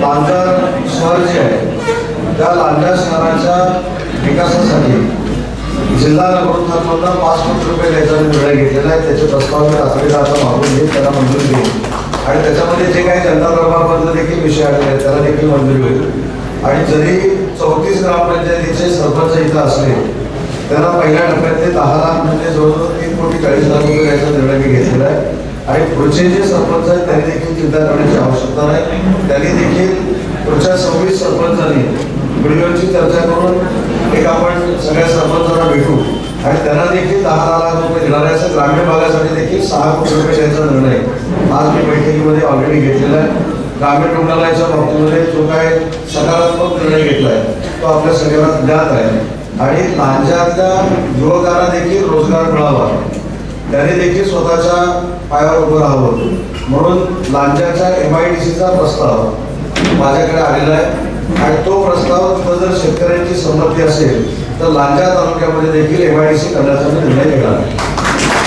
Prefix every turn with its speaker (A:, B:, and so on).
A: लांजा शहर जे आहे त्या लांजा शहराच्या विकासासाठी जिल्हा नगरोत्थानमधला पाच कोटी रुपये द्यायचा निर्णय घेतलेला आहे त्याचे प्रस्ताव मी तातडीला आता मागून घेईन त्याला मंजूर देईन. आणि त्याच्यामध्ये जे काही जनता दरबारमधलं देखील विषय आलेले त्याला देखील मंजूरी होईल. आणि जरी चौतीस ग्रामपंचायतीचे सरपंच इथं असले त्याला पहिल्या टप्प्यातले दहा लाख म्हणजे जवळजवळ तीन कोटी चाळीस लाख रुपये द्यायचा निर्णय मी घेतलेला आहे. आणि पुढचे जे सरपंच आहेत त्यांनी देखील चिंता करण्याची आवश्यकता नाही. त्यांनी देखील पुढच्या सव्वीस सरपंचांनी व्हिडिओची चर्चा करून एक आपण सगळ्या सरपंचांना भेटू. आणि त्यांना देखील दहा दहा लाख रुपये देणार आहे असं ग्रामीण भागासाठी देखील सहा कोटी रुपये द्यायचा निर्णय आज मी बैठकीमध्ये ऑलरेडी घेतलेला आहे. ग्रामीण रुग्णालयाच्या बाबतीमध्ये जो काय सकारात्मक निर्णय घेतला आहे तो आपल्या सगळ्यांना ज्ञात आहे. आणि लांजातल्या युवकांना देखील रोजगार मिळावा. त्याने देखील स्वतःच्या पायावर उभं राहावं म्हणून लांजाच्या एम आय डी सीचा प्रस्ताव माझ्याकडे आलेला आहे. आणि तो प्रस्ताव जर शेतकऱ्यांची संमती असेल तर लांजा तालुक्यामध्ये देखील एम आय डी सी करण्याचा मी निर्णय घेणार आहे.